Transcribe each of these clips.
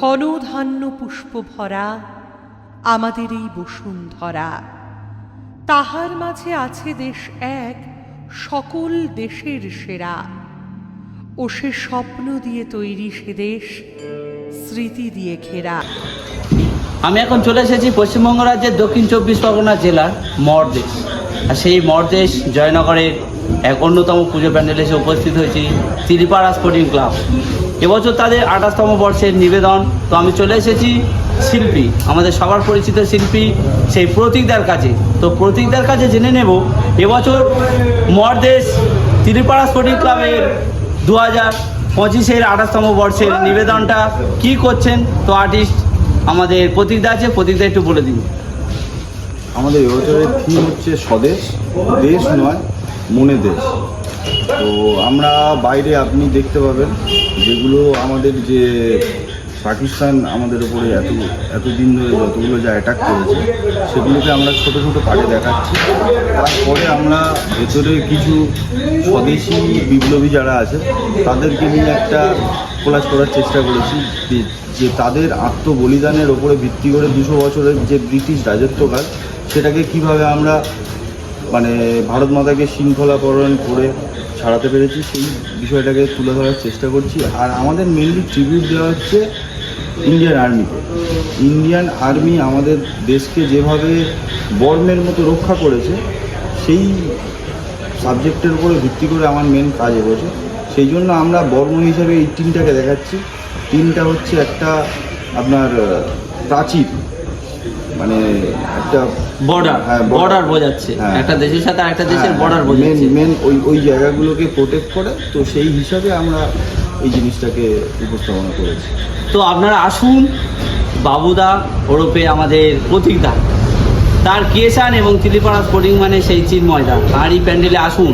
ঘন ধান্য পুষ্প ভরা আমাদের এই বসুন্ধরা। তাহার মাঝে আছে দেশ এক, সকল দেশের সেরা। ও সে স্বপ্ন দিয়ে তৈরি সে দেশ, স্মৃতি দিয়ে ঘেরা। আমি এখন চলে এসেছি পশ্চিমবঙ্গ রাজ্যের দক্ষিণ চব্বিশ পরগনা জেলার মরদেশ আর সেই মরদেশ জয়নগরের এক অন্যতম পুজো প্যান্ডেলে এসে উপস্থিত হয়েছি তিরিপাড়া স্পোর্টিং ক্লাব। এবছর তাদের আঠাশতম বর্ষের নিবেদন। তো আমি চলে এসেছি শিল্পী, আমাদের সবার পরিচিত শিল্পী, সেই প্রতীকদার কাছে। তো প্রতীকদার কাছে জেনে নেব, এবছর মরদেশ তিরিপাড়া স্পোর্টিং ক্লাবের দু হাজার পঁচিশের আঠাশতম বর্ষের নিবেদনটা কি করছেন? তো আর্টিস্ট আমাদের প্রতীকদা আছে, প্রতীকদা একটু বলে দিন। আমাদের এবছরের থিম হচ্ছে স্বদেশ, দেশ নয়, মনে দেশ। তো আমরা বাইরে আপনি দেখতে পাবেন যেগুলো আমাদের যে পাকিস্তান আমাদের উপরে এত, এতদিন ধরে যতগুলো যা অ্যাটাক করেছে, সেগুলোকে আমরা ছোট ছোট পার্টে দেখাচ্ছি। তারপরে আমরা ভেতরে কিছু স্বদেশি বিপ্লবী যারা আছে, তাদেরকে নিয়ে একটা কোলাজ করার চেষ্টা করেছি যে- যে তাদের আত্মবলিদানের ওপরে ভিত্তি করে দুশো বছরের যে ব্রিটিশ রাজত্বকাল, সেটাকে কীভাবে আমরা মানে ভারত মাতাকে শৃঙ্খলাকরণ করে ছাড়াতে পেরেছি, সেই বিষয়টাকে তুলে ধরার চেষ্টা করছি। আর আমাদের মেনলি ট্রিবিউট দেওয়া হচ্ছে ইন্ডিয়ান আর্মিকে ইন্ডিয়ান আর্মি আমাদের দেশকে যেভাবে বর্মের মতো রক্ষা করেছে, সেই সাবজেক্টের উপরে ভিত্তি করে আমার মেন কাজ এগোছে সেই জন্য আমরা বর্ম হিসাবে এই তিনটাকে দেখাচ্ছি। তিনটা হচ্ছে একটা আপনার প্রাচীর। মানে একটা বর্ডার হ্যাঁ, বর্ডার বোঝাচ্ছে। হ্যাঁ। একটা দেশের সাথে আরেকটা দেশের হ্যাঁ, বর্ডার বোঝাচ্ছে। মেন ওই ওই জায়গাগুলোকে প্রোটেক্ট করে তো সেই হিসাবে আমরা এই জিনিসটাকে উপস্থাপনা করেছি। তো আপনারা আসুন বাবুদা ওরফে আমাদের প্রতীকদা তার ক্রিয়েশন এবং তিলিপাড়া স্পোর্টিং মানে সেই চিন্ময়দা আর এই প্যান্ডেলে আসুন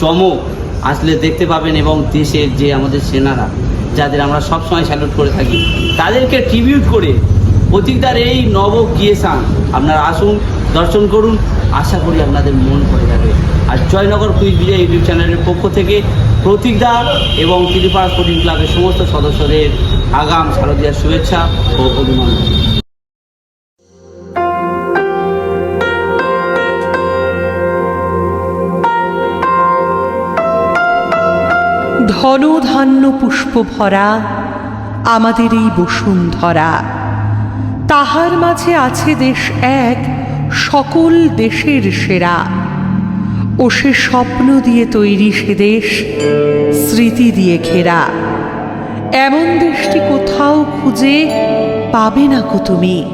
চমক আসলে দেখতে পাবেন এবং দেশের যে আমাদের সেনারা যাদের আমরা সবসময় স্যালুট করে থাকি তাদেরকে ট্রিবিউট করে প্রতীকদার এই নব ক্রিয়েশন আপনারা আসুন, দর্শন করুন। আশা করি আপনাদের মন ভরে যাবে। আর জয়নগর কুইজ বিজয় ইউটিউব চ্যানেলের পক্ষ থেকে প্রতীকদা এবং তিলিপাড়া স্পোর্টিং ক্লাবের সমস্ত সদস্যদের আগাম শারদীয়ার শুভেচ্ছা ও অভিনন্দন। ধন ধান্য পুষ্প ভরা আমাদের এই বসুন্ধরা। তাহার মাঝে আছে দেশ এক, সকল দেশের সেরা। ও সে স্বপ্ন দিয়ে তৈরি সে দেশ, স্মৃতি দিয়ে ঘেরা। এমন দেশটি কোথাও খুঁজে পাবে না কো তুমি?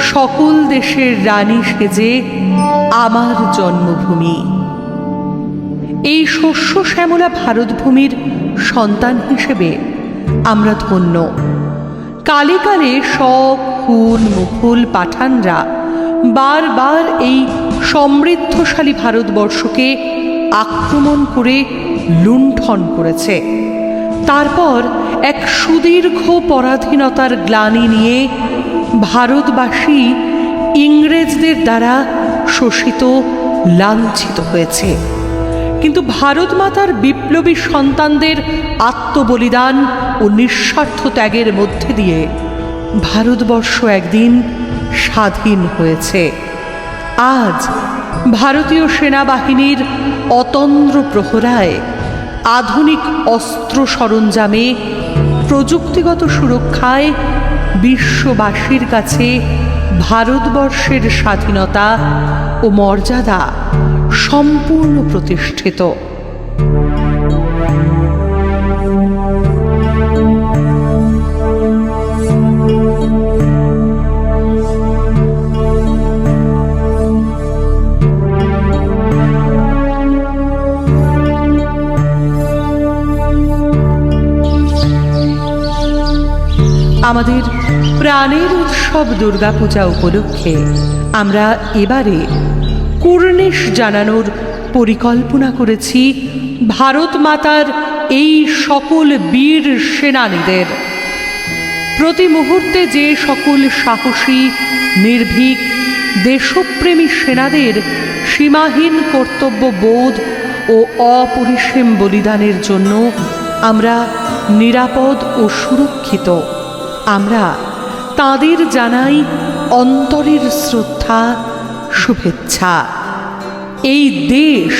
সকল দেশের রানী সেজে আমার জন্মভূমি। এই শস্য শ্যামলা ভারতভূমির সন্তান হিসেবে আমরা ধন্য। কালে কালে শখ হুন, মুকুল, পাঠানরা। বারবার এই সমৃদ্ধশালী ভারতবর্ষকে আক্রমণ করে লুণ্ঠন করেছে। তারপর এক সুদীর্ঘ পরাধীনতার গ্লানি নিয়ে ভারতবাসী ইংরেজদের দ্বারা শোষিত, লাঞ্ছিত হয়েছে। কিন্তু ভারত মাতার বিপ্লবী সন্তানদের আত্মবলিদান ও নিঃস্বার্থ ত্যাগের মধ্যে দিয়ে ভারতবর্ষ একদিন স্বাধীন হয়েছে। আজ ভারতীয় সেনাবাহিনীর অতন্দ্র প্রহরায় আধুনিক অস্ত্র সরঞ্জামে প্রযুক্তিগত সুরক্ষায় বিশ্ববাসীর কাছে ভারতবর্ষের স্বাধীনতা ও মর্যাদা সম্পূর্ণ প্রতিষ্ঠিত। আমাদের প্রাণের উৎসব দুর্গাপূজা উপলক্ষে আমরা এবারে কুর্নিশ জানানোর পরিকল্পনা করেছি ভারত মাতার এই সকল বীর সেনানীদের। প্রতি মুহূর্তে যে সকল সাহসী, নির্ভীক, দেশপ্রেমী সেনাদের সীমাহীন কর্তব্য বোধ ও অপরিসীম বলিদানের জন্য আমরা নিরাপদ ও সুরক্ষিত আমরা তাদের জানাই অন্তরের শ্রদ্ধা, শুভেচ্ছা। এই দেশ,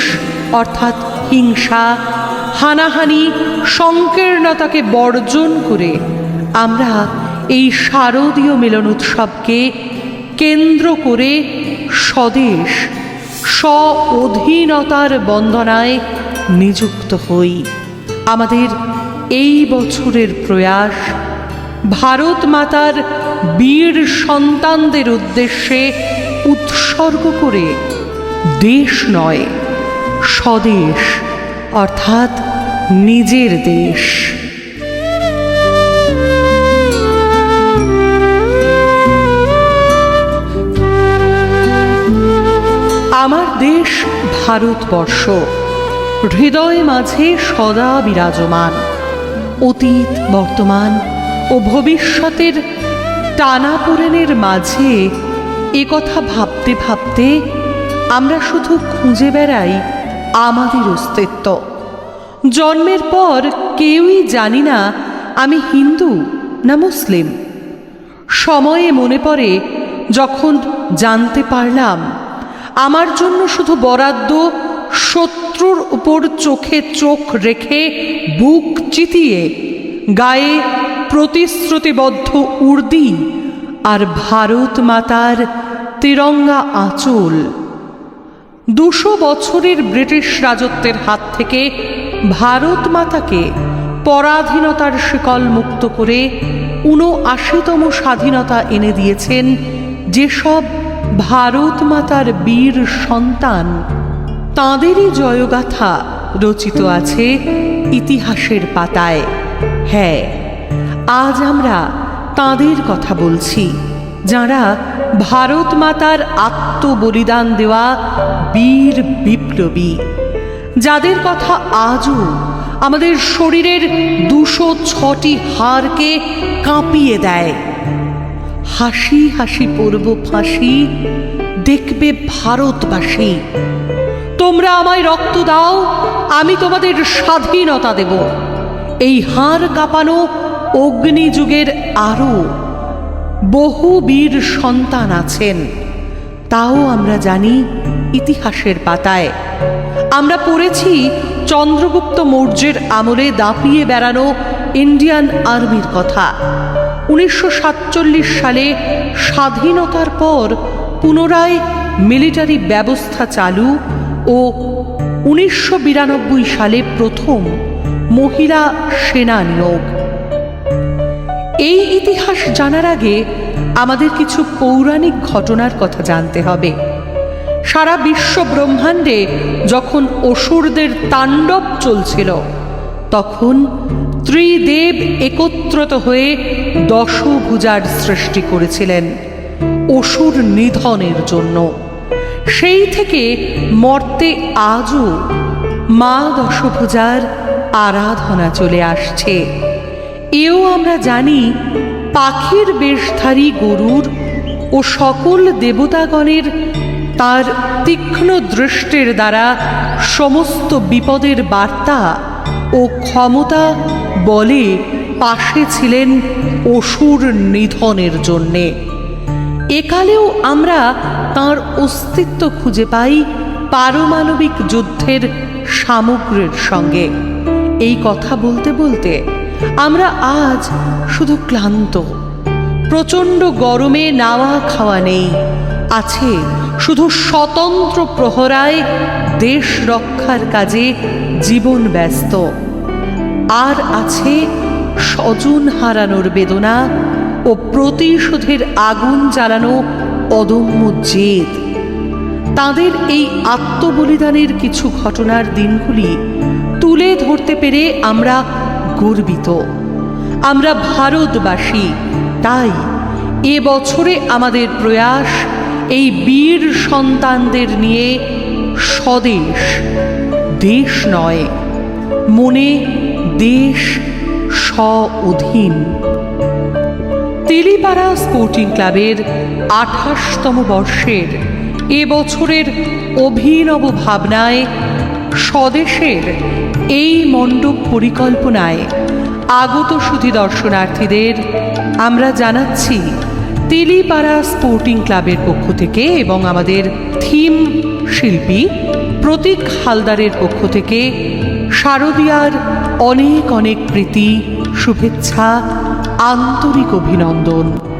অর্থাৎ হিংসা, হানাহানি, সংকীর্ণতাকে বর্জন করে আমরা এই শারদীয় মিলন উৎসবকে কেন্দ্র করে স্বদেশ স্ব অধীনতার বন্দনায় নিযুক্ত হই। আমাদের এই বছরের প্রয়াস ভারত মাতার বীর সন্তানদের উদ্দেশ্যে উৎসর্গ করে দেশ নয়, স্বদেশ, অর্থাৎ নিজের দেশ। আমার দেশ ভারতবর্ষ। হৃদয় মাঝে সদা বিরাজমান। অতীত বর্তমান ও ভবিষ্যতের টানাপোড়েনের মাঝে এ কথা ভাবতে ভাবতে আমরা শুধু খুঁজে বেড়াই আমাদের অস্তিত্ব। জন্মের পর কেউই জানি না আমি হিন্দু না মুসলিম। সময়ে মনে পড়ে যখন জানতে পারলাম, আমার জন্য শুধু বরাদ্দ শত্রুর উপর চোখে চোখ রেখে বুক চিতিয়ে গায়ে প্রতিশ্রুতিবদ্ধ উর্দি আর ভারত মাতার তিরঙ্গা আঁচল। দুশো বছরের ব্রিটিশ রাজত্বের হাত থেকে ভারত মাতাকে পরাধীনতার শিকল মুক্ত করে ঊনআশিতম স্বাধীনতা এনে দিয়েছেন যেসব ভারত মাতার বীর সন্তান। তাঁদেরই জয়গাথা রচিত আছে ইতিহাসের পাতায়। হ্যাঁ আজ আমরা তাঁদের কথা বলছি, যাঁরা ভারত মাতার আত্মবলিদান দেওয়া বীর বিপ্লবী। যাদের কথা আজও আমাদের শরীরের দুশো ছটি হাড়কে কাঁপিয়ে দেয়। হাসি হাসি পড়ব ফাঁসি, দেখবে ভারতবাসী। তোমরা আমায় রক্ত দাও, আমি তোমাদের স্বাধীনতা দেব। এই হাড় কাঁপানো অগ্নিযুগের আরও বহু বীর সন্তান আছেন। তাও আমরা জানি ইতিহাসের পাতায়। আমরা পড়েছি চন্দ্রগুপ্ত মৌর্যের আমলে দাপিয়ে বেড়ানো ইন্ডিয়ান আর্মির কথা। উনিশশো সাতচল্লিশ সালে স্বাধীনতার পর পুনরায় মিলিটারি ব্যবস্থা চালু ও উনিশশো বিরানব্বই সালে প্রথম মহিলা সেনা নিয়োগ। এই ইতিহাস জানার আগে আমাদের কিছু পৌরাণিক ঘটনার কথা জানতে হবে। সারা বিশ্ব ব্রহ্মাণ্ডে যখন অসুরদের তাণ্ডব চলছিল, তখন ত্রিদেব একত্রত হয়ে দশভুজার সৃষ্টি করেছিলেন অসুর নিধনের জন্য। সেই থেকে মর্তে আজও মা দশভুজার আরাধনা চলে আসছে। এও আমরা জানি পাখির বেশধারী গরুর ও সকল দেবতাগণের তার তীক্ষ্ণ দৃষ্টির দ্বারা সমস্ত বিপদের বার্তা ও ক্ষমতা বলে পাশে ছিলেন অসুর নিধনের জন্যে। একালেও আমরা তার অস্তিত্ব খুঁজে পাই পারমাণবিক যুদ্ধের সামগ্রীর সঙ্গে। এই কথা বলতে বলতে আমরা আজ শুধু ক্লান্ত। প্রচণ্ড গরমে নাওয়া খাওয়া নেই। আছে শুধু স্বতন্ত্র প্রহরায় দেশ রক্ষার কাজে জীবন ব্যস্ত। আর আছে স্বজন হারানোর বেদনা ও প্রতিশোধের আগুন জ্বালানো অদম্য জেদ। তাদের এই আত্মবলিদানের কিছু ঘটনার দিনগুলি তুলে ধরতে পেরে আমরা গর্বিত। আমরা ভারতবাসী, তাই এ বছরে আমাদের প্রয়াস এই বীর সন্তানদের নিয়ে স্বদেশ, দেশ নয়, মনে দেশ স্ব অধীন তেলিপাড়া স্পোর্টিং ক্লাবের আঠাশতম বর্ষের এ বছরের অভিনব ভাবনায় স্বদেশের এই মণ্ডপ পরিকল্পনায় আগত সুধী দর্শনার্থীদের আমরা জানাচ্ছি তেলিপাড়া স্পোর্টিং ক্লাবের পক্ষ থেকে এবং আমাদের থিম শিল্পী প্রতীক হালদারের পক্ষ থেকে শারদীয়ার অনেক অনেক প্রীতি, শুভেচ্ছা, আন্তরিক অভিনন্দন।